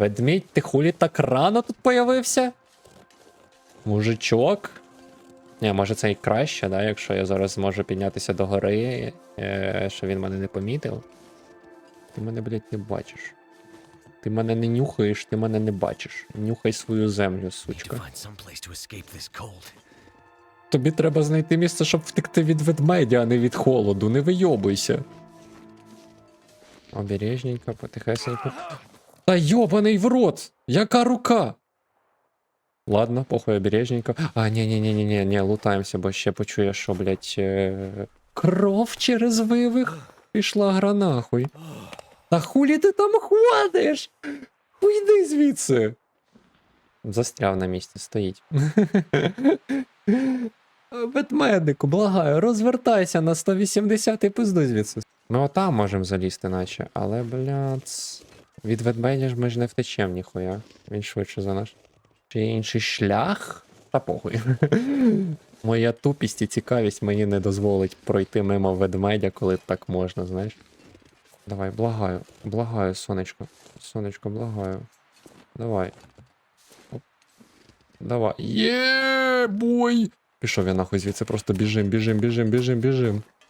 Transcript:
Ведмідь, ти хулі так рано тут появився? Мужичок. Ні, може це і краще, да, якщо я зараз зможу піднятися до гори, е, що він мене не помітив. Ти мене, блядь, не бачиш. Ти мене не нюхаєш, ти мене не бачиш. Нюхай свою землю, сучка. Тобі треба знайти місце, щоб втекти від ведмедя, а не від холоду. Не вийобуйся. Обережненько, потихесенько. Та йобаний в рот! Яка рука? Ладно, похуй обережненько. А, ні, ні, лутаємося, бо ще почує, що, блядь, е... кров через вивих пішла гра нахуй. Та хулі ти там ходиш? Уйди звідси. Застряв на місці, стоїть. Ведмедику, благаю, розвертайся на 180 і пизду звідси. Ми отам можемо залізти, наче, але, блядь, від ведмедя ж ми ж не втечем ніхуя. Він швидше за наш. Чи інший шлях? Та похуй. Моя тупість і цікавість мені не дозволить пройти мимо ведмедя, коли так можна, знаєш. Давай, благаю, благаю, сонечко. Сонечко, благаю. Давай. Оп. Давай. Є, бой! Пішов я нахуй звідси, просто біжим, біжим, біжим, біжим, біжим.